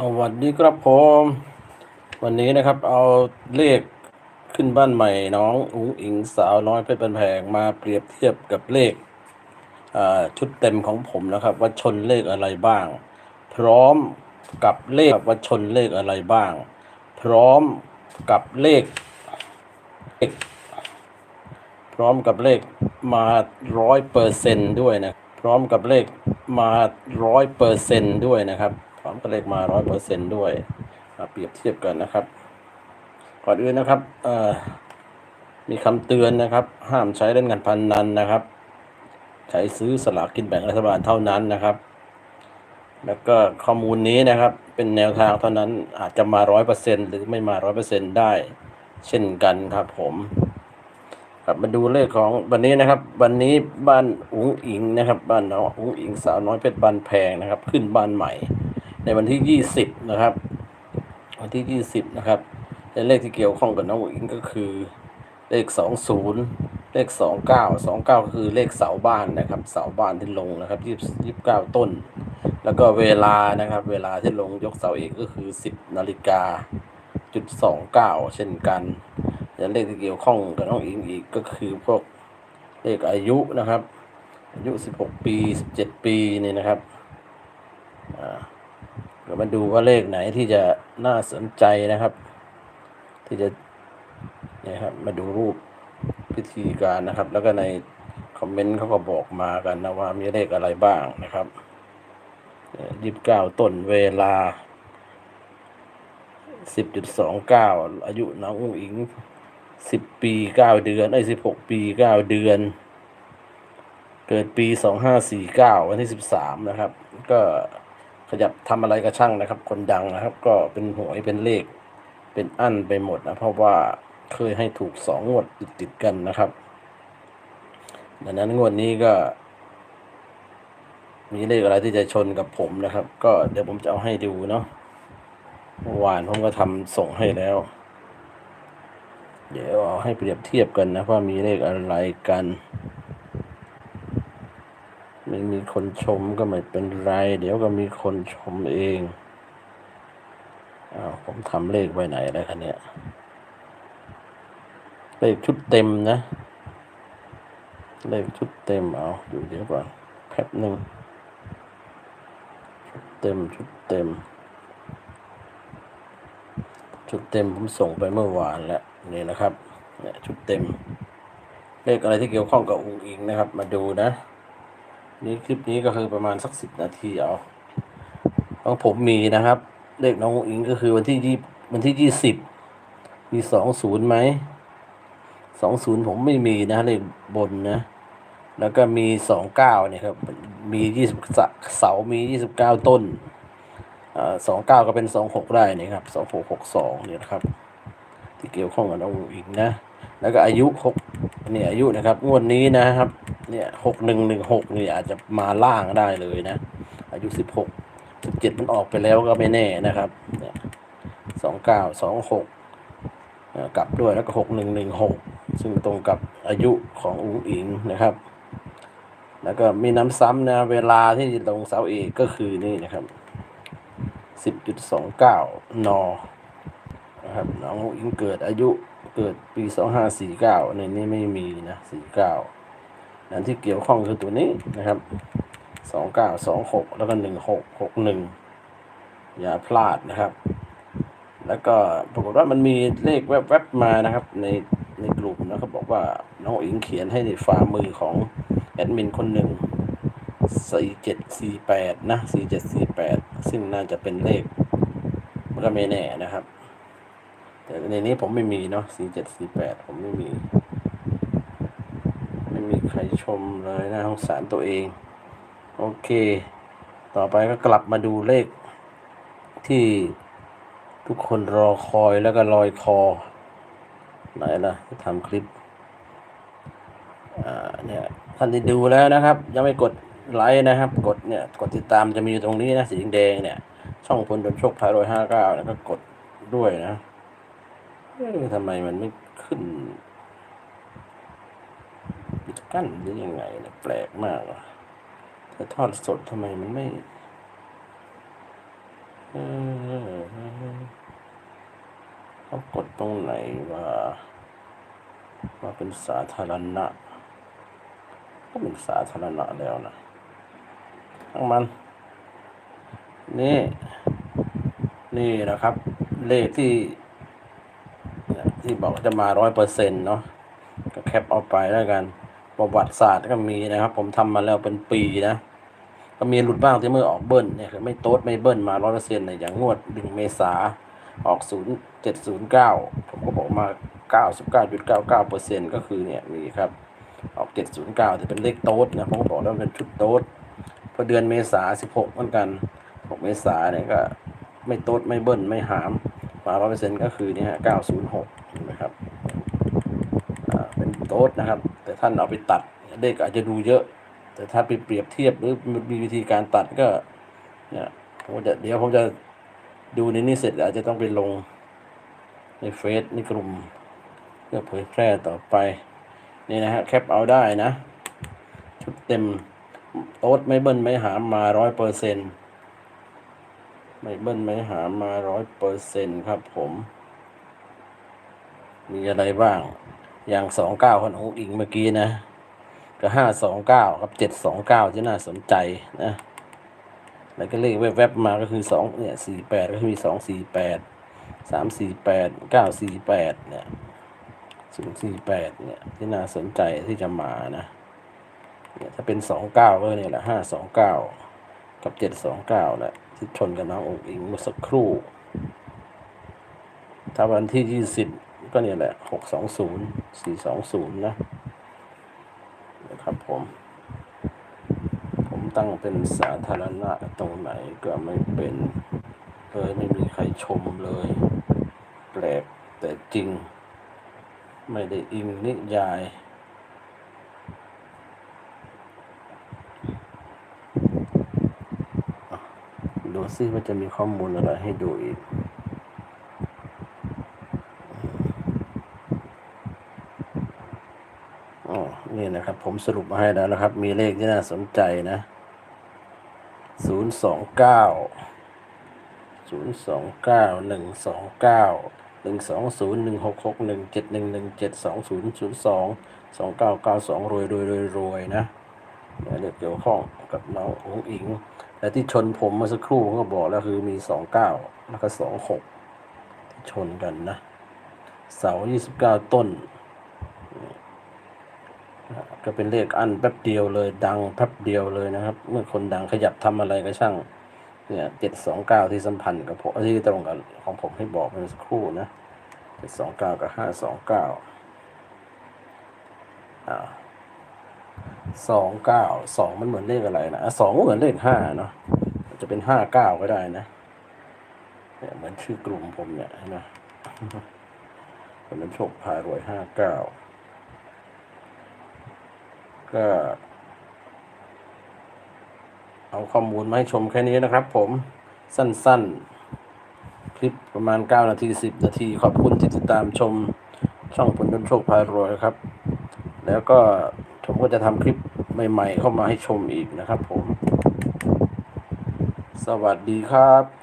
สวัสดีครับผมวันนี้นะครับเอาเลขขึ้นบ้านใหม่น้องอุ๋งอิงสาวน้อยเพชรบันแพงมาเปรียบเทียบกับเลขชุดเต็มของผมนะครับ ว่าชนเลขอะไรบ้าง พร้อมกับเลขว่าชนเลขอะไรบ้าง พร้อมกับเลข พร้อมกับเลขมาร้อยเปอร์เซนด้วยนะพร้อมกับเลขมาร้อยเปอร์เซนด้วยนะครับ พร้อมกับเลขมาร้อยเปอร์เซนด้วยมาเปรียบเทียบกันนะครับ ก่อนอื่นนะครับมีคำเตือนนะครับ ห้ามใช้เล่นการพนนันนะครับ ใช้ซื้อสลากกินแบ่งรัฐบาลเท่านั้นนะครับ แล้วก็ข้อมูลนี้นะครับ เป็นแนวทางเท่านั้นอาจจะมาร้อยเปอร์เซ็นหรือไม่มาร้อยเปอร์เซ็นได้ เช่นกันครับผมครับมาดูเลขของวันนี้นะครับ วันนี้บ้านอุ๋งอิงนะครับ บ้านน้องอุ๋งอิงสาวน้อยเพชรบ้านแพงนะครับ ขึ้นบ้านใหม่ ในวันที่ยี่สิบนะครับ วันที่ยี่สิบนะครับและเลขที่เกี่ยวข้องกับน้องอิงก็คือ เลขสองศูนย์เลขสองเก้าสองเก้าคือเลขเสาบ้านนะครับ เสาบ้านที่ลงนะครับยี่สิบเก้าต้น แล้วก็เวลานะครับ เวลาที่ลงยกเสาเอกก็คือสิบนาฬิกาจุดสองเก้าเช่นกันและเลขที่เกี่ยวข้องกับน้องอิงอีกก็คือพวกเลขอายุนะครับ อายุ16ปี17ปีนี่นะครับอ่า เดี๋ยวมาดูว่าเลขไหนที่จะน่าสนใจนะครับ ที่จะเนี่ยครับมาดูรูปพิธีการนะครับ แล้วก็ในคอมเมนต์เขาก็บอกมากันนะว่ามีเลขอะไรบ้างนะครับยี่สิบเก้าต้นเวลาสิบจุดสองเก้าอายุน้องอุ้งอิงสิบปีเก้าเดือนไอ้สิบหกปีเก้าเดือน เกิดปีสองห้าสี่เก้าวันที่สิบสามนะครับ ก็ ขยับทำอะไรก็ช่างนะครับ คนดังนะครับ ก็เป็นหวยเป็นเลข เป็นอั้นไปหมดนะเพราะว่าเคยให้ถูกสองงวดติดติดกันนะครับดังนั้นงวดนี้ก็ มีเลขอะไรที่จะชนกับผมนะครับ ก็เดี๋ยวผมจะเอาให้ดูเนาะเมื่อวานผมก็ทำส่งให้แล้ว เดี๋ยวเอาให้เปรียบเทียบกันนะว่ามีเลขอะไรกัน คนชมก็ไม่เป็นไร เดี๋ยวก็มีคนชมเองอ้าวผมทำเลขไว้ไหนแล้วคะเนี่ยเลขชุดเต็มนะ เลขชุดเต็มเอาอยู่เดี๋ยวก่อนแป๊บหนึ่งชุดเต็มชุดเต็ม ชุดเต็มผมส่งไปเมื่อวานแล้วนี่นะครับเนี่ยชุดเต็ม เลขอะไรที่เกี่ยวข้องกับองค์อิงนะครับ มาดูนะ นี่คลิปนี้ก็คือประมาณสักสิบนาทีเอาของผมมีนะครับ เลขน้องอิงก็คือวันที่ยี่วันที่ยี่สิบมีสองศูนย์ไหมสองศูนย์ผมไม่มีนะเลขบนนะ แล้วก็มีสองเก้าเนี่ยครับ มียี่สิบเสา มียี่สิบเก้าต้นสองเก้าก็เป็นสองหกได้นี่ครับสองหกหกสองเนี่ยนะครับ ที่เกี่ยวข้องกับน้องอิงนะ แล้วก็อายุหกเนี่ยอายุนะครับงวดนี้นะครับ เนี่ยหกหนึ่งหนึ่งหกนี่อาจจะมาล่างได้เลยนะ อายุสิบหกสิบเจ็ดมันออกไปแล้วก็ไม่แน่นะครับเนี่ยสองเก้าสองหกกลับด้วยแล้วก็หกหนึ่งหนึ่งหกซึ่งตรงกับอายุของอุ๋งอิงนะครับ แล้วก็มีน้ำซ้ำนะเวลาที่ลงเสาเอกก็คือนี่นะครับสิบจุดสองเก้านอนะครับน้องอิงเกิดอายุ เกิดปีสองห้าสี่เก้าในนี้ไม่มีนะสี่เก้านั่นที่เกี่ยวข้องคือตัวนี้นะครับสองเก้าสองหกแล้วก็หนึ่งหกหกหนึ่งอย่าพลาดนะครับ แล้วก็ปรากฏว่ามันมีเลขแวบๆมานะครับ ในในกลุ่มนะครับบอกว่าน้องอิงเขียนให้ในฝ่ามือของแอดมินคนหนึ่งสี่เจ็ดสี่แปดนะสี่เจ็ดสี่แปดซึ่งน่าจะเป็นเลขมันก็ไม่แน่นะครับ แต่ในนี้ผมไม่มีเนาะสี่เจ็ดสี่แปดผมไม่มี ไม่มีใครชมเลยนะสงสารตัวเอง โอเค ต่อไปก็กลับมาดูเลขที่ทุกคนรอคอยแล้วก็ลอยคอ ไหนล่ะทำคลิปอ่าเนี่ยท่านที่ดูแล้วนะครับ ยังไม่กดไลค์นะครับ กดเนี่ยกดติดตามจะมีอยู่ตรงนี้นะสีแดงเนี่ย ช่องพลดนโชคพารอยห้าเก้าแล้วก็กดด้วยนะ เอ๊ะทำไมมันไม่ขึ้นปิดกั้นหรือยังไงนี่ยแปลกมากอะแต่ทอดสดทำไมมันไม่เออเขากดตรงไหนว่ามาเป็นสาธารณะ ก็เป็นสาธารณะแล้วนะทั้งมัน นี่ นี่นะครับ เลขที่ ที่บอกจะมาร้อยเปอร์เซ็นต์เนาะก็แคปเอาไปแล้วกัน ประวัติศาสตร์ก็มีนะครับ ผมทำมาแล้วเป็นปีนะ ก็มีหลุดบ้างที่เมื่อออกเบิ้ลเนี่ยคือไม่โต๊ดไม่เบิ้ลมาร้อยเปอร์เซ็นต์เนี่ยอย่างงวดดึงเมษาออกศูนย์เจ็ดศูนย์เก้าผมก็บอกมาเก้าสิบเก้าจุดเก้าเก้าเปอร์เซ็นต์ก็คือเนี่ยมีครับออกเจ็ดศูนย์เก้าแต่เป็นเลขโต๊ดนะผมก็บอกแล้วเป็นชุดโต๊ดพอเดือนเมษาสิบหกเหมือนกันหกเมษาเนี่ยก็ ไม่โต๊ดไม่เบิ้ลไม่หาม มาร้อยเปอร์เซ็นต์ก็คือนี่ฮะเก้าศูนย์หกนไหมครับอ่าเป็นโต๊ดนะครับ แต่ท่านเอาไปตัดเลขอาจจะดูเยอะ แต่ถ้าไปเปรียบเทียบหรือมีวิธีการตัดก็เนี่ยผมจะเดี๋ยวผมจะดูในนี้เสร็จอาจจะต้องไปลงในเฟซในกลุ่มเพื่อเผยแพร่ต่อไปนี่นะฮะแคปเอาได้นะ ชุดเต็มโต๊ดไม่เบิ้ลไม่หามมาร้อยเปอร์เซ็นต์ ไม่เบิ้ลไม่หามาร้อยเปอร์เซ็นครับผม มีอะไรบ้าง อย่างสองเก้าคนองอิงเมื่อกี้นะก็ห้าสองเก้ากับเจ็ดสองเก้าที่น่าสนใจนะ แล้วก็เลขแวบๆมาก็คือสองเนี่ยสี่แปดก็คือมีสองสี่แปดสามสี่แปดเก้าสี่แปดเนี่ยศูนย์สี่แปดเนี่ยที่น่าสนใจที่จะมานะเนี่ยถ้าเป็นสองเก้าก็เนี่ยแหละห้าสองเก้ากับเจ็ดสองเก้าแหละ ที่ชนกับน้ององอิงเมื่อสักครู่ ถ้าวันที่ยี่สิบก็เนี่ยแหละหกสองศูนย์สี่สองศูนย์นะนะครับผม ผมตั้งเป็นสาธารณะตรงไหนก็ไม่เป็นเลยไม่มีใครชมเลย แปลกแต่จริง ไม่ได้อิงนิยาย ซิว่าจะมีข้อมูลอะไรให้ดูอีกอ๋อนี่นะครับ ผมสรุปมาให้แล้วนะครับ มีเลขที่น่าสนใจนะ ศูนย์สองเก้า ศูนย์สองเก้า หนึ่งสองเก้า หนึ่งสองศูนย์หนึ่งหกหกหนึ่งเจ็ดหนึ่งหนึ่งเจ็ดสองศูนย์ศูนย์สอง สองเก้าเก้าสองรวยรวยรวยรวยนะ นี่ยเรื่องเกี่ยวข้องกับน้ององอิง และที่ชนผมเมื่อสักครู่ก็บอกแล้วคือมีสองเก้าแล้วก็สองหกที่ชนกันนะ เสายี่สิบเก้าต้น ก็เป็นเลขอันแป๊บเดียวเลย ดังแป๊บเดียวเลยนะครับ เมื่อคนดังขยับทำอะไรก็ช่างเนี่ยเจ็ดสองเก้าที่สัมพันธ์กับผมที่ตรงกับของผมให้บอกเมื่อสักครู่นะเจ็ดสองเก้ากับห้าสองเก้าอ่า สองเก้าสองมันเหมือนเลขอะไรนะสองก็เหมือนเลขห้าเนาะจจะเป็นห้าเก้าก็ได้นะเนี่ยเหมือนชื่อกลุ่มผมเนี่ยนไหมนน้ำโชคพารวยห้าเก้าก็เอาข้อมูลมาให้ชมแค่นี้นะครับผมสั้นๆ คลิปประมาณ 9 นาที 10 นาที ขอบคุณที่ติดตามชมช่องผลดนโชคพารวยครับ แล้วก็ ผมก็จะทำคลิปใหม่ ๆ เข้ามาให้ชมอีกนะครับผม สวัสดีครับ